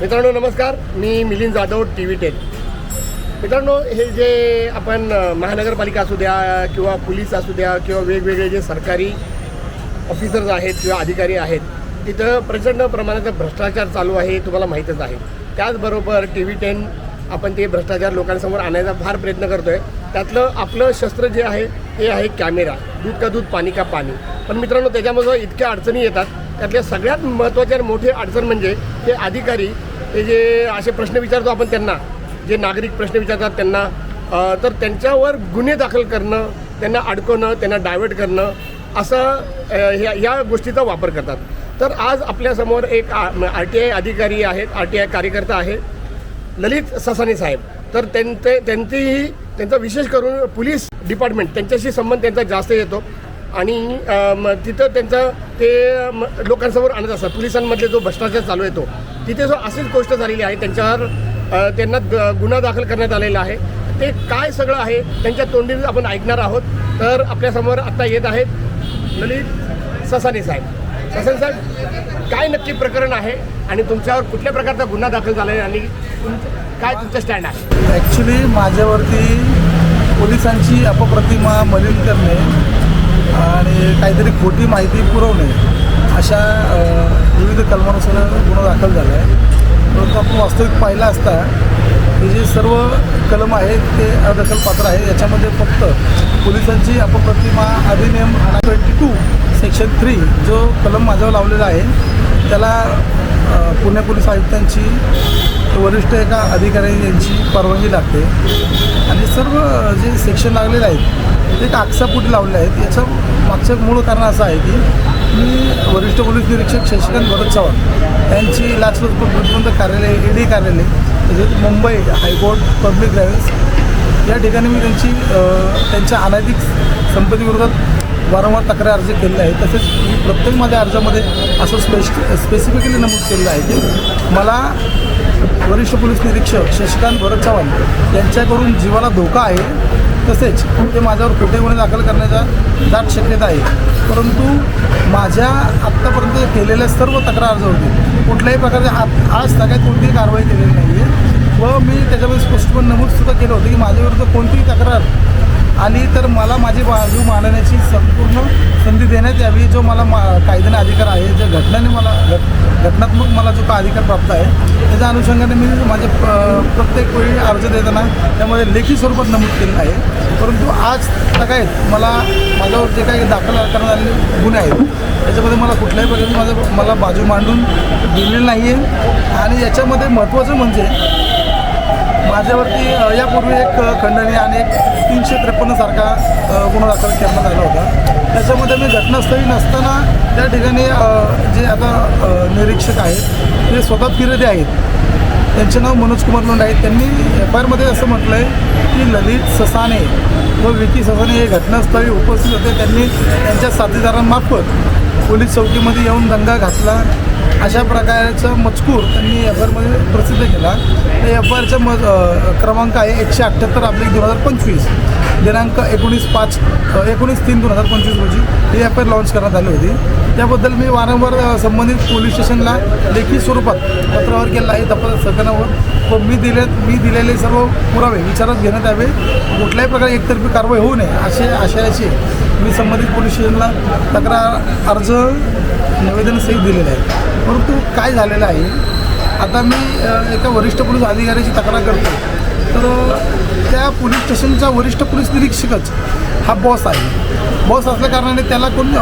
मित्रांनो नमस्कार. मी Milind Jadhav T V ten. मित्रांनो हे जे आपण महानगरपालिका असू द्या किंवा पोलीस असू द्या किंवा वेगवेगळे जे सरकारी ऑफिसर्स आहेत किंवा अधिकारी आहेत तिथं प्रचंड प्रमाणात भ्रष्टाचार चालू आहे तुम्हाला माहीतच आहे. त्याचबरोबर टी व्ही टेन आपण ते भ्रष्टाचार लोकांसमोर आणायचा फार प्रयत्न करतो आहे त्यातलं आपलं शस्त्र जे आहे ते आहे कॅमेरा. दूध का दूध पाणी का पाणी. पण मित्रांनो त्याच्यामध्ये इतक्या अडचणी येतात. त्यातल्या सगळ्यात महत्त्वाची आणि मोठी अडचण म्हणजे ते अधिकारी हे जे असे प्रश्न विचारतो आपण त्यांना जे नागरिक प्रश्न विचारतात त्यांना तर त्यांच्यावर गुन्हे दाखल करणं त्यांना अडकवणं त्यांना डायव्हर्ट करणं असं ह्या या गोष्टीचा वापर करतात. तर आज आपल्यासमोर एक आर टी आय अधिकारी आहेत आर टी आय कार्यकर्ता आहे ललित ससानी साहेब. तर त्यांचे त्यांचीही त्यांचा विशेष करून पोलीस डिपार्टमेंट त्यांच्याशी संबंध त्यांचा जास्त येतो. आणि तिथं त्यांचा ते लोकांसमोर आणत असतात. पोलिसांमधले जो भ्रष्टाचार चालू येतो तिथे जो अशीच गोष्ट झालेली आहे त्यांच्यावर त्यांना गुन्हा दाखल करण्यात आलेला आहे. ते काय सगळं आहे त्यांच्या तोंडी आपण ऐकणार आहोत तर आपल्यासमोर आत्ता येत आहेत ललित ससाने साहेब. ससाने साहेब काय नक्की प्रकरण आहे आणि तुमच्यावर कुठल्या प्रकारचा गुन्हा दाखल झाला आहे आणि तुमचं काय तुमचं स्टँड आहे? ॲक्च्युली माझ्यावरती पोलिसांची अपप्रतिमा मलिन करणे आणि काहीतरी खोटी माहिती पुरवणे अशा विविध कलमानुसार गुन्हा दाखल झाला आहे. परंतु आपण वास्तविक पाहिला असता हे जे सर्व कलम आहेत ते अदखलपात्र आहे याच्यामध्ये फक्त पोलिसांची अपप्रतिमा अधिनियम ट्वेंटी टू सेक्शन थ्री जो कलम माझ्यावर लावलेला आहे त्याला पुणे पोलीस आयुक्तांची वरिष्ठ एका अधिकारी यांची परवानगी लागते. आणि सर्व जे सेक्शन लागलेले आहेत ते एक लावले लावलेले आहेत. याचं मागचं मूळ कारण असं आहे की मी वरिष्ठ पोलीस निरीक्षक शशिकांत भरत चव्हाण यांची लाचलुचपत प्रतिबंधक कार्यालय ई डी कार्यालय तसेच मुंबई हायकोर्ट पब्लिक ग्राव्हन्स या ठिकाणी मी त्यांची त्यांच्या अनैतिक संपत्तीविरोधात वारंवार तक्रार अर्ज केलेला आहे. तसेच मी प्रत्येक माझ्या अर्जामध्ये असं स्पेश स्पेसिफिकली नमूद केलेलं आहे की मला वरिष्ठ पोलीस निरीक्षक शशिकांत भरत चव्हाण यांच्याकडून जीवाला धोका आहे तसेच ते माझ्यावर खोटे गुन्हे दाखल करण्याचा दाट शक्यता आहे. परंतु माझ्या आत्तापर्यंत केलेल्या सर्व तक्रार अर्जावरती कुठल्याही प्रकारच्या आज आज सगळ्यात कोणतीही कारवाई केलेली नाही आहे व मी त्याच्यामध्ये स्पष्टपणे नमूदसुद्धा केलं होतं की माझ्याविरुद्ध कोणतीही तक्रार आली तर मला माझी बाजू मांडण्याची संपूर्ण संधी देण्यात यावी. जो मला मा कायद्याने अधिकार आहे ज्या घटनाने मला घट घटनात्मक मला जो का अधिकार प्राप्त आहे त्याच्या अनुषंगाने मी माझे प- प्रत्येक वेळी अर्ज देताना त्यामध्ये लेखी स्वरूपात नमूद केलेलं आहे. परंतु आज काय मला माझ्यावर जे काही दाखल करण्यात आलेले गुन्हे आहेत त्याच्यामध्ये मला कुठल्याही प्रकारे माझं मला बाजू मांडून दिलेली नाही आहे आणि याच्यामध्ये महत्त्वाचं म्हणजे माझ्यावरती यापूर्वी एक खंडणी आणि एक तीनशे त्रेपन्नसारखा गुन्हा दाखल करण्यात आला होता. त्याच्यामध्ये मी घटनास्थळी नसताना त्या ठिकाणी जे आता निरीक्षक आहेत ते स्वतः फिरदे आहेत त्यांचे नाव मनोज कुमार लोंढे आहेत. त्यांनी एफ आय आरमध्ये असं म्हटलं आहे की ललित ससाने व विकी ससाने हे घटनास्थळी उपस्थित होते. त्यांनी त्यांच्या साथीदारांमार्फत पोलीस चौकीमध्ये येऊन दंगा घातला. अशा प्रकारचा मजकूर त्यांनी एफ आयमध्ये प्रसिद्ध केला. तर एफ आय आरचा मज क्रमांक आहे एकशे अठ्ठ्याहत्तर आपली दोन हजार पंचवीस. दिनांक एकोणीस पाच एकोणीस तीन दोन हजार पंचवीस रोजी ही एफ आय लॉन्च करण्यात आली होती. त्याबद्दल मी वारंवार संबंधित पोलीस स्टेशनला लेखी स्वरूपात पत्रावर केला आहे तपास सकनावर व मी दिले मी दिलेले सर्व पुरावे विचारात घेण्यात यावे. कुठल्याही प्रकारे एकतर्फी कारवाई होऊ नये असे आशयाची मी संबंधित पोलीस स्टेशनला तक्रार अर्ज निवेदनसहित दिलेलं आहे. परंतु काय झालेलं आहे आता मी एका वरिष्ठ पोलीस अधिकाऱ्याची तक्रार करतो तर त्या पोलीस स्टेशनचा वरिष्ठ पोलीस निरीक्षकच हा बॉस आहे. बॉस असल्या कारणाने त्याला कोण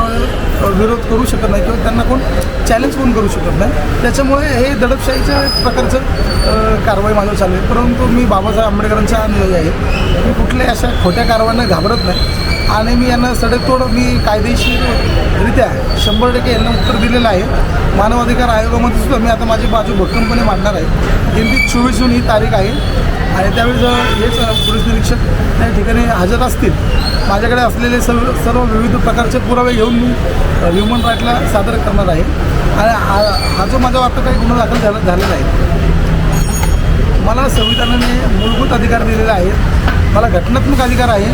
विरोध करू शकत नाही किंवा त्यांना कोण चॅलेंज कोण करू शकत नाही. त्याच्यामुळे हे दडपशाहीच्या प्रकारचं कारवाई माझं चालू आहे. परंतु मी बाबासाहेब आंबेडकरांचा अनुयायी आहे. मी कुठल्याही अशा खोट्या कारवायांना घाबरत नाही. आणि मी यांना सडेतोड मी कायदेशीररित्या शंभर टक्के यांना उत्तर दिलेलं आहे. मानवाधिकार आयोगामध्ये सुद्धा मी आता माझी बाजू भक्कमपणे मांडणार आहे. दिल्ली चोवीस जून ही तारीख आहे. आणि त्यावेळेस हेच पोलीस निरीक्षक त्या ठिकाणी हजर असतील माझ्याकडे असलेले सर्व सर्व विविध प्रकारचे पुरावे घेऊन मी ह्युमन राईटला सादर करणार आहे. आणि हा जो माझा वाटतं काही गुन्हा दाखल झाला झालेला आहे मला संविधानाने मूलभूत अधिकार दिलेले आहेत. मला घटनात्मक अधिकार आहे.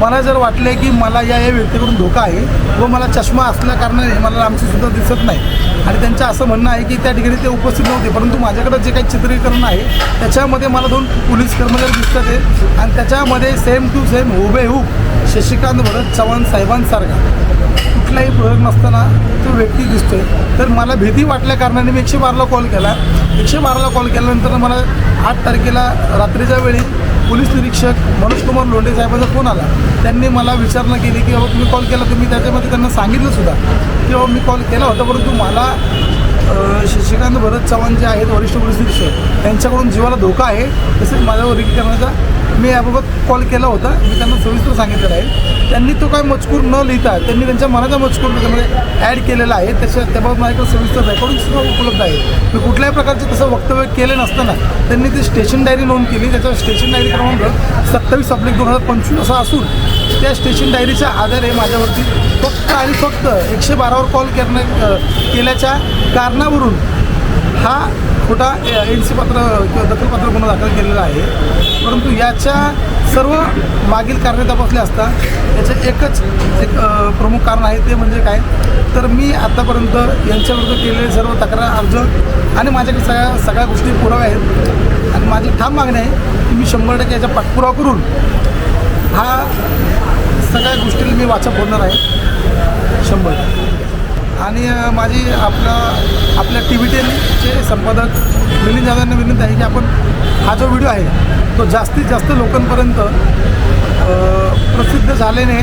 मला जर वाटले की मला या या व्यक्तीकडून धोका आहे व मला चष्मा असल्याकारणाने मला लांबचीसुद्धा दिसत नाही. आणि त्यांचं असं म्हणणं आहे की त्या ठिकाणी ते उपस्थित नव्हते परंतु माझ्याकडं जे काही चित्रीकरण आहे त्याच्यामध्ये मला दोन पोलीस कर्मचारी दिसतात आहे आणि त्याच्यामध्ये सेम टू सेम हुबेहूब शशिकांत भरत चव्हाण साहेबांसारखा. कुठलाही प्रयोग नसताना तो व्यक्ती दिसतोय. तर मला भीती वाटल्या कारणाने मी एकशे बाराला कॉल केला. एकशे बाराला कॉल केल्यानंतर मला आठ तारखेला रात्रीच्या वेळी पोलीस निरीक्षक मनोज कुमार लोंढे साहेबांचा फोन आला. त्यांनी मला विचारणा केली की बाबा तुम्ही कॉल केला. तुम्ही त्याच्यामध्ये त्यांना सांगितलं सुद्धा. की बाबा मी कॉल केला होता परंतु मला अ, शशिकांत भरत चव्हाण जे आहेत वरिष्ठ पोलीस निरीक्षक त्यांच्याकडून जीवाला धोका आहे. तसेच माझ्यावर रिक करण्याचा मी याबाबत कॉल केला होता. मी त्यांना सविस्तर सांगितलेलं आहे. त्यांनी तो काय मजकूर न लिहिता त्यांनी त्यांच्या मनाचा मजकूर त्याच्यामध्ये ॲड केलेला आहे. त्याच्या त्याबाबत माझ्याकडे सविस्तर रेकॉर्डिंग सुद्धा उपलब्ध आहे. मी कुठल्याही प्रकारचे तसं वक्तव्य केले नसताना त्यांनी ती स्टेशन डायरी नोंद केली. त्याचा स्टेशन डायरी क्रमांक सत्तावीस अब्लिक दोन हजार पंचवीस असा असून त्या स्टेशन डायरीच्या आधारे माझ्यावरती फक्त आणि फक्त एकशे बारावर कॉल करण्या केल्याच्या कारणावरून हा खोटा एन सी पात्र किंवा दखलपत्र गुन्हा दाखल केलेला आहे. परंतु याच्या सर्व मागील कारणे तपासले असता याचं एकच एक प्रमुख कारण आहे ते म्हणजे काय? तर मी आत्तापर्यंत यांच्याविरुद्ध केलेले सर्व तक्रार अर्ज आणि माझ्याकडे सगळ्या सगळ्या गोष्टी पुराव्या आहेत. आणि माझी ठाम मागणी आहे की मी शंभर टक्के याचा पाठपुरावा करून हा सगळ्या गोष्टीला मी वाचा फोडणार आहे. शंभर आणि माझी आपला आपल्या टी व्ही टेनचे संपादक मिलिंद जाधवांना विनंती आहे की आपण हा जो व्हिडिओ आहे तो जास्तीत जास्त लोकांपर्यंत प्रसिद्ध झाल्याने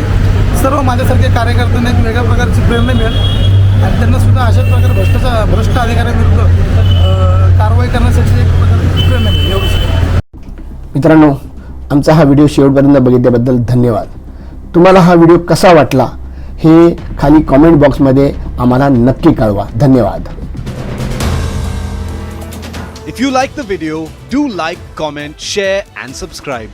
सर्व माझ्यासारखे कार्यकर्त्यांना एक वेगळ्या प्रकारची प्रेरणा मिळेल. आणि त्यांनासुद्धा अशाच प्रकारे भ्रष्टाचार भ्रष्ट अधिकाऱ्यांविरुद्ध कारवाई करण्यासाठी एक प्रकारची प्रेरणा मिळेल. एवढंच. मित्रांनो आमचा हा व्हिडिओ शेवटपर्यंत बघितल्याबद्दल धन्यवाद. तुम्हाला हा व्हिडिओ कसा वाटला? हे खाली कमेंट बॉक्समध्ये आम्हाला नक्की कळवा. धन्यवाद. If you like the video do like comment share and subscribe